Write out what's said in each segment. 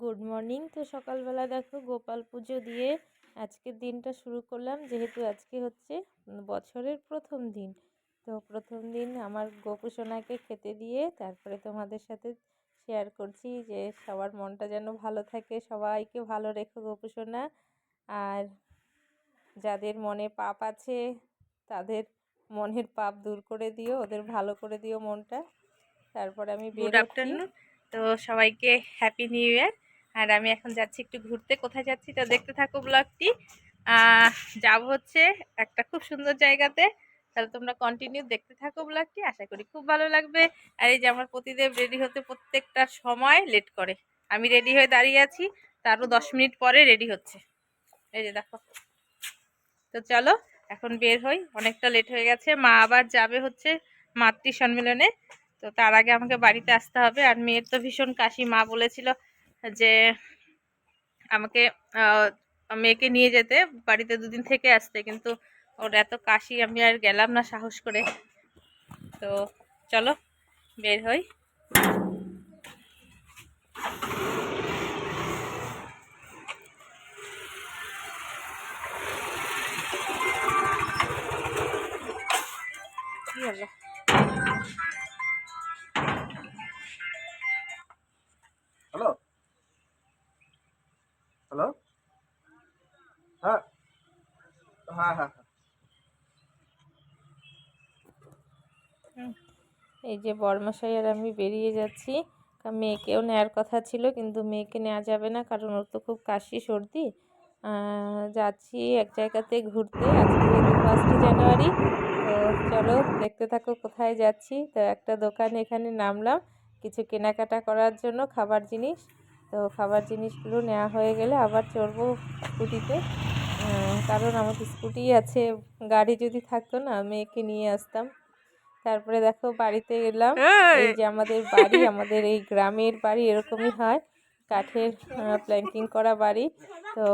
Good morning. তো সকালবেলা দেখো গোপাল পুজো দিয়ে আজকের দিনটা শুরু করলাম। যেহেতু আজকে হচ্ছে বছরের প্রথম দিন তো প্রথম দিন আমার গোপুসোনাকে খেতে দিয়ে তারপরে তোমাদের সাথে শেয়ার করছি যে সবার মনটা যেন ভালো থাকে। সবাইকে ভালো রেখো গোপুসোনা। আর যাদের মনে পাপ আছে তাদের মনের পাপ দূর করে দিও ওদের ভালো করে দিও মনটা। তারপরে আমি বের গুড আফটারনুন তো সবাইকে হ্যাপি নিউ ইয়ার আর আমি এখন যাচ্ছি একটু ঘুরতে। কোথায় যাচ্ছি তো দেখতে থাকো ব্লগটি যাব হচ্ছে একটা খুব সুন্দর জায়গাতে। তাহলে তোমরা কন্টিনিউ দেখতে থাকো ব্লগটি আশা করি খুব ভালো লাগবে। আর এই যে আমার প্রতিদেব রেডি হতে প্রত্যেকটা সময় লেট করে। আমি রেডি হয়ে দাঁড়িয়ে আছি। তারও দশ মিনিট পরে রেডি হচ্ছে। এই যে দেখো। তো চলো, এখন বের হই। অনেকটা লেট হয়ে গেছে। মা আবার যাবে হচ্ছে মাতৃ সম্মেলনে তো তার আগে আমাকে বাড়িতে আসতে হবে। আর মেয়ের তো ভীষণ কাশি। মা বলেছিল যে আমাকে মেয়েকে নিয়ে যেতে, বাড়িতে দুদিন থেকে আসতে, কিন্তু ওর এত কাশি, আমি আর গেলাম না সাহস করে। তো চলো, বের হই। কি হলো? এই যে বরমশাই আর আমি বেরিয়ে যাচ্ছি। মেয়েকেও নেওয়ার কথা ছিল, কিন্তু মেয়েকে নেওয়া যাবে না, কারণ ওর তো খুব কাশি, সর্দি। যাচ্ছি এক জায়গাতে ঘুরতে, আজকে যেহেতু ফার্স্ট জানুয়ারি, তো চলো দেখতে থাকো কোথায় যাচ্ছি। তো একটা দোকানে এখানে নামলাম, কিছু কেনাকাটা করার জন্য খাবার জিনিস। তো খাবার জিনিসগুলো নেওয়া হয়ে গেলে আবার চড়বো স্কুটিতে। কারণ আমাদের স্কুটি আছে, গাড়ি যদি থাকতো না, মেয়েকে নিয়ে আসতাম। তারপরে দেখো বাড়িতে এলাম। এই! যে আমাদের বাড়ি আমাদের এই গ্রামের বাড়ি এরকমই হয়। কাঠের প্ল্যাঙ্কিং করা বাড়ি। তো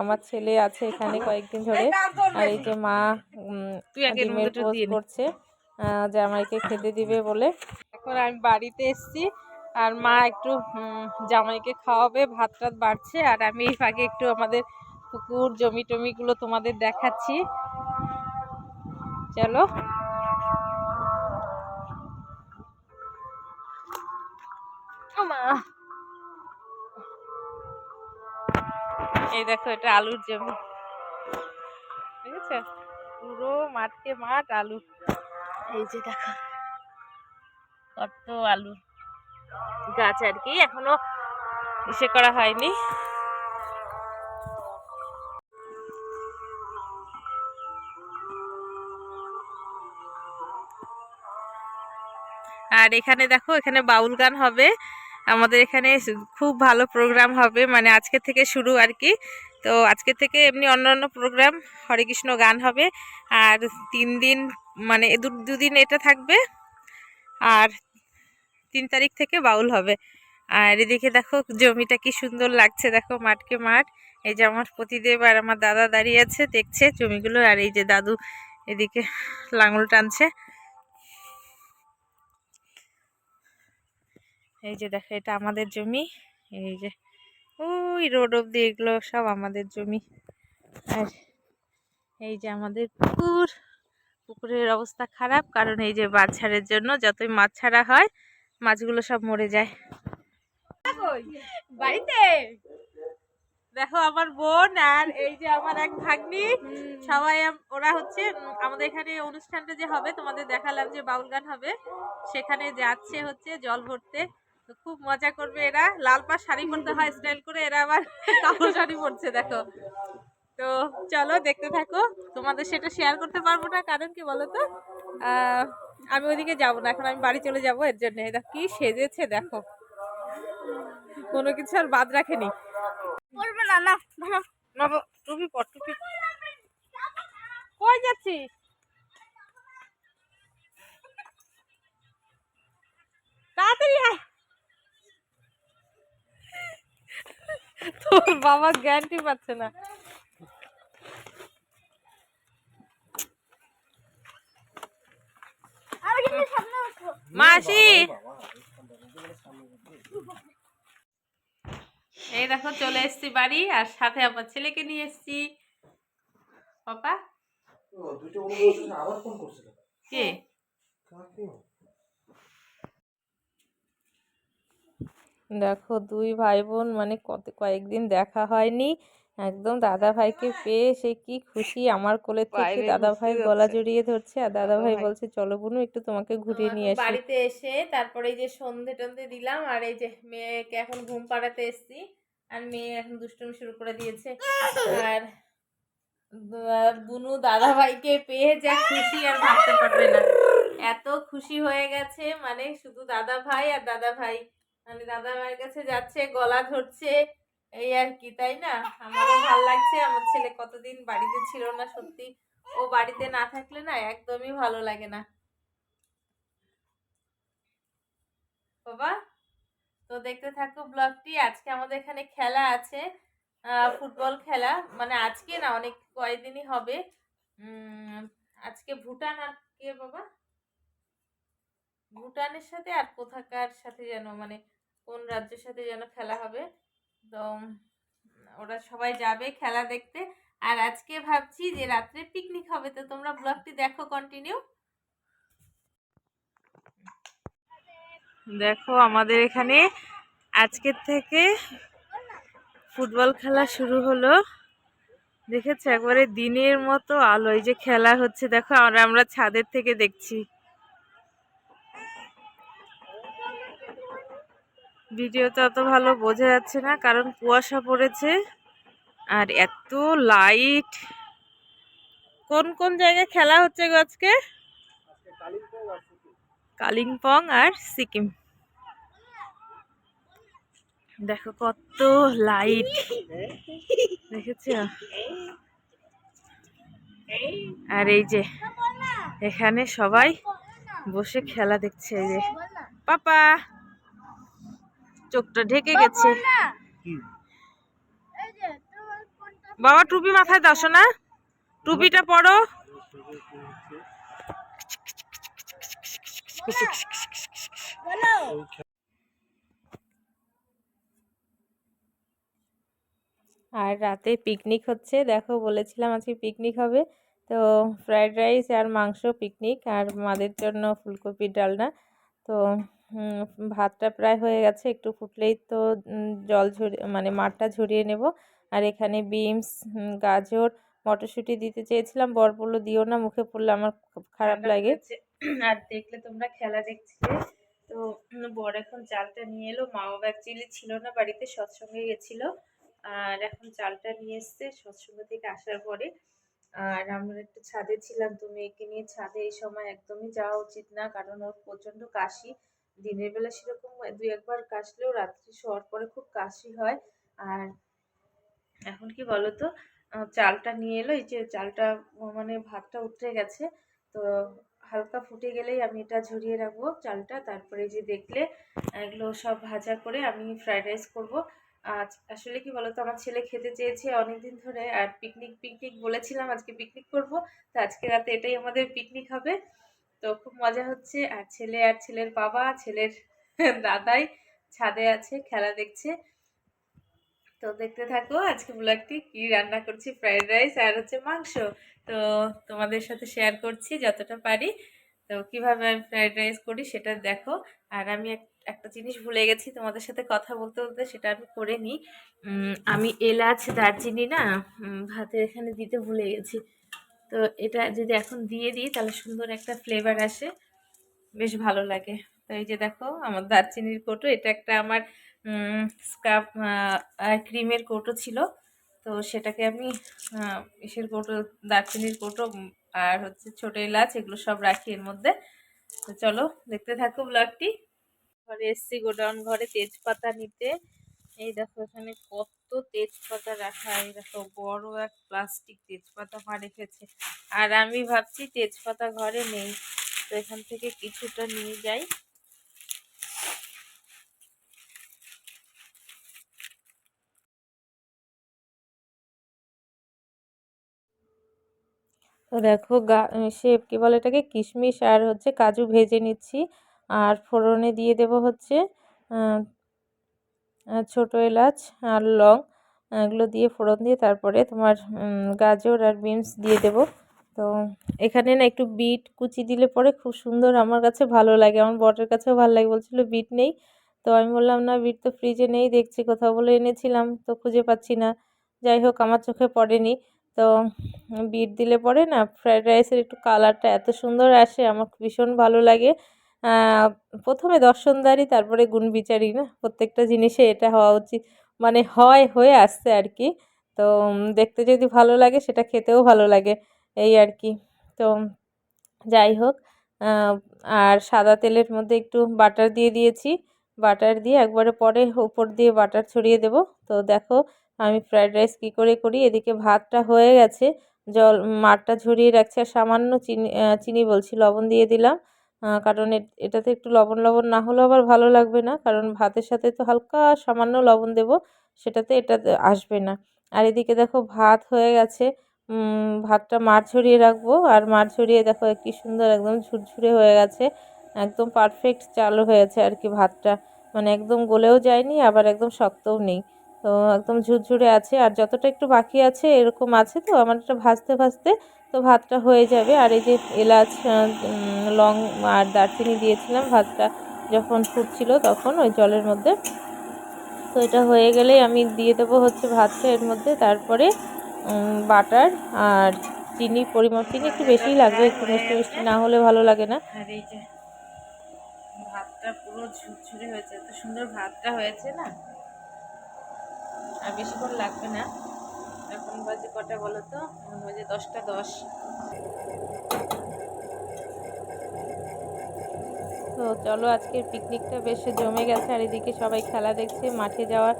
আমার ছেলে আছে এখানে কয়েকদিন ধরে। আর এই যে মা ডিমের নে। করছে। জামাইকে খেতে দিবে বলে। এখন আমি বাড়িতে এসেছি। আর মা একটু জামাইকে খাওয়াবে। ভাত টাত বাড়ছে। আর আমি এই ফাঁকে একটু আমাদের পুকুর জমি টমিগুলো তোমাদের দেখাচ্ছি। চলো। মা। এই দেখো এটা আলুর জমি ঠিক আছে? পুরো মাঠকে মাঠ আলু। এই যে দেখো, কত আলু। গাছ আর কি এখনও ইসে করা হয়নি। আর এখানে দেখো, এখানে বাউল গান হবে। আমাদের এখানে খুব ভালো প্রোগ্রাম হবে। মানে আজকে থেকে শুরু আর কি। তো আজকে থেকে এমনি অন্যান্য প্রোগ্রাম হরে কৃষ্ণ গান হবে। আর তিন দিন মানে দু- দুদিন এটা থাকবে। আর তিন তারিখ থেকে বাউল হবে। আর এদিকে দেখো জমিটা কি সুন্দর লাগছে। দেখো মাঠকে মাঠ। এই যে আমার প্রতিদেব আর আমার দাদা দাঁড়িয়ে আছে, দেখছে জমিগুলো। আর এই যে দাদু এদিকে লাঙল টানছে। এই যে দেখো, এটা আমাদের জমি। এই যে, ওই রোড অব্দি এগুলো সব আমাদের জমি। আর এই যে আমাদের পুকুর। পুকুরের অবস্থা খারাপ, কারণ এই যে মাছ ছাড়ের জন্য যতই মাছ ছাড়া হয়, মাছগুলো সব মরে যায়। বাড়িতে? দেখো, আমার বোন আর এই যে আমার এক ভাগ্নি, সবাই ওরা হচ্ছে, আমাদের এখানে অনুষ্ঠানটা যে হবে, তোমাদের দেখালাম যে বাউল গান হবে, সেখানে যাচ্ছে হচ্ছে জল ভরতে। তো খুব মজা করবে এরা। লাল পাড় শাড়ি পরতে হয় স্টাইল করে এরা আবার কালো শাড়ি পরছে দেখো। তো চলো দেখতে থাকো। তোমাদের সেটা শেয়ার করতে পারব না কারণ কি বলো তো আমি ওদিকে যাব না এখন আমি বাড়ি চলে যাব এর জন্য। এটা কি সেজেছে দেখো। কোনো কিছু আর বাদ রাখেনি। বলবে না না না গো, টুপি পর টুপি কই যাচ্ছিস? তাড়াতাড়ি আয় তোর বাবা গ্যারান্টি পাচ্ছে না। মাসি! এই দেখো চলে এসেছি বাড়ি আর সাথে আমার ছেলেকে নিয়ে এসেছি। পাপা? কে? দেখো দুই ভাই বোন মানে কত কয়েকদিন দেখা হয়নি। একদম দাদা ভাইকে পেয়ে সে কি খুশি আমার কোলে থেকে দাদা ভাই গলা জড়িয়ে ধরছে আর দাদা ভাই। বলছে চলো বুনু একটু তোমাকে ঘুরিয়ে নিয়ে আসি। বাড়িতে এসে তারপরে এই যে সন্ধে টন্ধে দিলাম আর এই যে মেয়েকে এখন ঘুম পাড়াতে এসেছি। আর মেয়ে এখন দুষ্টুমি শুরু করে দিয়েছে। আর বুনু দাদা ভাইকে পেয়ে যা খুশি আর ভাবতে পারবে না। এত খুশি হয়ে গেছে মানে শুধু দাদা ভাই আর দাদা ভাই মানে দাদা ভাইয়ের কাছে যাচ্ছে, গলা ধরছে, এই আর কি, তাই না? আমারও ভালো লাগছে, আমার ছেলে কতদিন বাড়িতে ছিল না, সত্যি। ও বাড়িতে না থাকলে না একদমই ভালো লাগে না। বাবা, তো দেখতে থাকো ব্লগটি। আজকে আমাদের এখানে খেলা আছে ফুটবল খেলা। মানে আজকে না, অনেক কয়েকদিনই হবে। আজকে ভুটান আর কে বাবা? ভুটানের সাথে আর কোথাকার সাথে যেন মানে কোন রাজ্যের সাথে যেন খেলা হবে। তো, ওরা সবাই যাবে খেলা দেখতে। আর আজকে ভাবছি যে রাত্রে পিকনিক হবে, তো তোমরা ব্লগটি দেখো কন্টিনিউ দেখো আমাদের এখানে আজকের থেকে ফুটবল খেলা শুরু হলো। দেখেছ? একবারে দিনের মতো আলো, এই যে খেলা হচ্ছে, দেখো, আর আমরা ছাদের থেকে দেখছি। ভিডিওতে অত ভালো বোঝা যাচ্ছে না, কারণ কুয়াশা পড়েছে আর এত লাইট কোন কোন জায়গায় খেলা হচ্ছে আজকে? কালিম্পং আর সিকিম। দেখো কত লাইট দেখেছ? আর এই যে, এখানে সবাই বসে খেলা দেখছে এই যে। পাপা! চোখটা ঢেকে গেছে। বাবা টুপি মাথায় দাও না টুপিটা পরো। আর রাতে পিকনিক হচ্ছে। দেখো বলেছিলাম আজকে পিকনিক হবে। তো ফ্রাইড রাইস আর মাংস পিকনিক আর মাদের জন্য ফুলকপির ডালনা। তো ভাতটা প্রায় হয়ে গেছে। একটু ফুটলেই তো জল ঝরিয়ে মানে মাঠটা ঝরিয়ে নেব। আর এখানে বিনস গাজর মটরশুঁটি দিতে চেয়েছিলাম। বর বলল দিও না মুখে পড়লে আমার খুব খারাপ লাগে। আর দেখলে তোমরা খেলা দেখছিলে তো বর এখন চালটা নিয়ে এলো। মা বাবা অ্যাকচুয়ালি ছিল না বাড়িতে সৎসঙ্গে গেছিল। আর এখন চালটা নিয়ে এসছে সৎসঙ্গ থেকে আসার পরে। আর আমরা একটু ছাদে ছিলাম তো মেয়েকে নিয়ে ছাদে এই সময় একদমই যাওয়া উচিত না কারণ ওর প্রচণ্ড কাশি। দিনের বেলা সেরকম দুই একবার কাশলেও রাত্রি শোয়ার পরে খুব কাশি হয়। আর এখন কি বলতো? চালটা নিয়ে এলো, এই যে চালটা মানে ভাতটা উতরে গেছে। তো হালকা ফুটে গেলেই আমি এটা ঝরিয়ে রাখব চালটা। তারপরে যে দেখলে, এগুলো সব ভাজা করে আমি ফ্রাইড রাইস করব। আজ আসলে কি বলতো? আমার ছেলে খেতে চেয়েছে অনেকদিন ধরে, আর পিকনিক পিকনিক বলেছিলাম আজকে পিকনিক করব। তো আজকে রাতে এটাই আমাদের পিকনিক হবে। তো খুব মজা হচ্ছে। আর ছেলে আর ছেলের বাবা, ছেলের দাদাই ছাদে আছে, খেলা দেখছে। তো দেখতে থাকো, আজকে ব্লগটি কি রান্না করছি ফ্রাইড রাইস আর হচ্ছে মাংস। তো তোমাদের সাথে শেয়ার করছি যতটা পারি। তো কীভাবে আমি ফ্রাইড রাইস করি সেটা দেখো। আর আমি এক- একটা জিনিস ভুলে গেছি, তোমাদের সাথে কথা বলতে বলতে সেটা আমি করে নিই। আমি এলাচ, দারচিনি না ভাতের এখানে দিতে ভুলে গেছি। তো এটা যদি এখন দিয়ে দিই, তাহলে সুন্দর একটা ফ্লেভার আসে। বেশ ভালো লাগে। তো এই যে দেখো, আমার দারচিনির কৌটো, এটা একটা আমার স্কাপ ক্রিমের কৌটো ছিল। তো সেটাকে আমি ইসের কৌটো, দারচিনির কৌটো আর হচ্ছে ছোটো এলাচ, এগুলো সব রাখি এর মধ্যে। তো চলো, দেখতে থাকো ব্লগটি ঘরে এসছি গোডাউন ঘরে তেজপাতা নিতে। এই দেখো এখানে কত তেজপাতা রাখা দেখো বড় এক প্লাস্টিক তেজপাতা মা রেখেছে। আর আমি ভাবছি তেজপাতা ঘরে নেই, তো এখান থেকে কিছুটা নিয়ে যাই। তো দেখো গা সে কী বলে এটাকে? কিশমিশ আর হচ্ছে কাজু ভেজে নিচ্ছি। আর ফোড়নে দিয়ে দেব হচ্ছে ছোট এলাচ আর লং এগুলো দিয়ে ফোড়ন দিয়ে তারপরে তোমার গাজর আর বিনস দিয়ে দেবো। তো এখানে না একটু বিট কুচি দিলে পরে খুব সুন্দর আমার কাছে ভালো লাগে। আমার বটের কাছেও ভালো লাগে, বলছিল বিট নেই। তো আমি বললাম, না, বিট তো ফ্রিজে নেই, দেখছি, কোথাও বলে এনেছিলাম, তো খুঁজে পাচ্ছি না। যাই হোক, আমার চোখে পড়েনি। তো বিট দিলে পরে না ফ্রায়েড রাইসের একটু কালারটা এত সুন্দর আসে, আমার ভীষণ ভালো লাগে। প্রথমে দর্শনদারি, তারপরে গুণবিচারী, না? প্রত্যেকটা জিনিসে এটা হওয়া উচিত। মানে হয়, হয়ে আসছে আর কি তো দেখতে যদি ভালো লাগে, সেটা খেতেও ভালো লাগে। এই আর কি তো, যাই হোক আর সাদা তেলের মধ্যে একটু বাটার দিয়ে দিয়েছি। বাটার দিয়ে একবারে পরে উপর দিয়ে বাটার ছড়িয়ে দেব। তো দেখো, আমি ফ্রায়েড রাইস কী করে করি? এদিকে ভাতটা হয়ে গেছে। জল, মাঠটা ঝরিয়ে রাখছি। আর সামান্য চিনি চিনি বলছি, লবণ দিয়ে দিলাম। কারণ এটাতে একটু লবণ লবণ না হলেও আবার ভালো লাগবে না। কারণ ভাতের সাথে তো হালকা সামান্য লবণ দেব, সেটাতে এটাতে আসবে না। আর এদিকে দেখো ভাত হয়ে গেছে। ভাতটা মার ছড়িয়ে রাখব। আর মার ছড়িয়ে দেখো কি সুন্দর একদম ঝুরঝুরে হয়ে গেছে। একদম পারফেক্ট চালু হয়েছে আর কি ভাতটা। মানে একদম গলেও যায়নি, আবার একদম শক্তও নেই। তো একদম ঝুরঝুরে আছে। আর যতটা একটু বাকি আছে, এরকম আছে তো? আমার এটা ভাজতে ভাজতে তো ভাতটা হয়ে যাবে। আর এই যে এলাচ লং আর দারচিনি দিয়েছিলাম ভাতটা যখন ফুটছিল তখন ওই জলের মধ্যে। তো এটা হয়ে গেলেই আমি দিয়ে দেবো হচ্ছে ভাতটা এর মধ্যে। তারপরে বাটার আর চিনি, পরিমাণ চিনি একটু বেশিই লাগবে, একটু মিষ্টি মিষ্টি না হলে ভালো লাগে না। এই যে ভাতটা পুরো ঝুরঝুরে হয়েছে, এত সুন্দর ভাতটা হয়েছে না? আর বেশিক্ষণ লাগবে না। এখন বাজে কটা বলো তো? এখন বাজে দশটা দশ। তো চলো আজকের পিকনিকটা বেশ জমে গেছে, আর এদিকে সবাই খেলা দেখছে, মাঠে যাওয়ার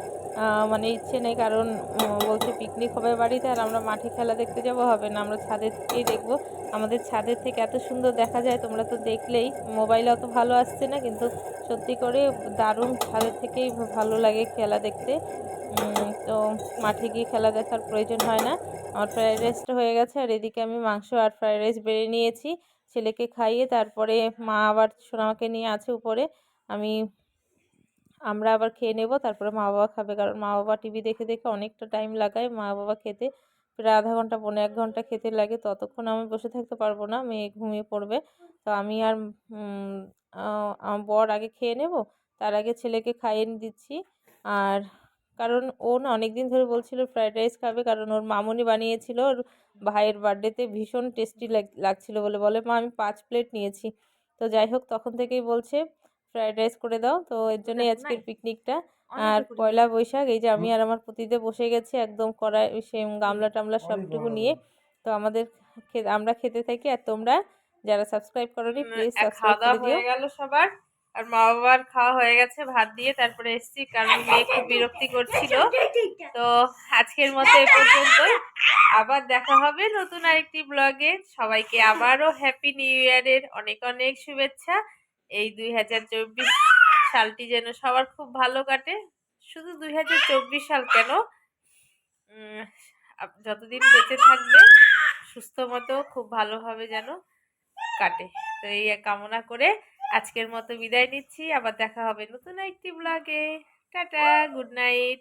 মানে ইচ্ছে নেই, কারণ বলছে পিকনিক হবে বাড়িতে আর আমরা মাঠে খেলা দেখতে যাব, হবে না। আমরা ছাদের থেকেই দেখব। আমাদের ছাদের থেকে এত সুন্দর দেখা যায়, তোমরা তো দেখলেই। মোবাইলে অত ভালো আসছে না, কিন্তু সত্যি করে দারুণ ছাদের থেকেই ভালো লাগে খেলা দেখতে। তো মাঠে গিয়ে খেলা দেখার প্রয়োজন হয় না। আমার ফ্রায়েড রাইসটা হয়ে গেছে, আর এদিকে আমি মাংস আর ফ্রায়েড রাইস বেড়ে নিয়েছি। ছেলেকে খাইয়ে তারপরে মা আবার সোনামাকে নিয়ে আছে উপরে। আমি আমরা আবার খেয়ে নেব, তারপরে মা বাবা খাবে। কারণ মা বাবা টিভি দেখে দেখে অনেকটা টাইম লাগায়। মা বাবা খেতে প্রায় আধা ঘণ্টা, পৌনে এক ঘণ্টা খেতে লাগে। ততক্ষণ আমি বসে থাকতে পারব না, মেয়ে ঘুমিয়ে পড়বে। তো আমি আর আমার বর আগে খেয়ে নেব, তার আগে ছেলেকে খাইয়ে দিচ্ছি। আর কারণ ও না অনেক দিন ধরে বলছিল ফ্রায়েড রাইস খাবে। কারণ ওর মামনি বানিয়েছিল, ওর ভাইয়ের বার্থডেতে ভীষণ টেস্টি লাগছিল বলে বলে, মা, আমি পাঁচ প্লেট নিয়েছি। তো যাই হোক, তখন থেকেই বলছে ফ্রাইড রাইস করে দাও। তো এর জন্যই আজকের পিকনিকটা। আর পয়লা বৈশাখ এই যে আমি আর আমার পুতিতে বসে গেছি একদম কড়াই সে গামলা টামলা সবটুকু নিয়ে। তো আমাদের আমরা খেতে থাকি। আর তোমরা যারা সাবস্ক্রাইব করোনি প্লিজ সাবস্ক্রাইব করে দিও। হয়ে গেল সবার। আর মা বাবার খাওয়া হয়ে গেছে ভাত দিয়ে তারপরে এসছি কারণ মেয়ে খুব বিরক্তি করছিল। তো আজকের মতো এ পর্যন্তই। আবার দেখা হবে নতুন আরেকটি ব্লগে। সবাইকে আবারও হ্যাপি নিউ ইয়ারের অনেক অনেক শুভেচ্ছা। এই দুই হাজার চব্বিশ সালটি যেন সবার খুব ভালো কাটে। শুধু দুই হাজার চব্বিশ সাল কেন? যতদিন বেঁচে থাকবে, সুস্থ মতো খুব ভালোভাবে যেন কাটে। তো এই কামনা করে আজকের মতো বিদায় নিচ্ছি। আবার দেখা হবে নতুন একটি ব্লগে টাটা, গুড নাইট।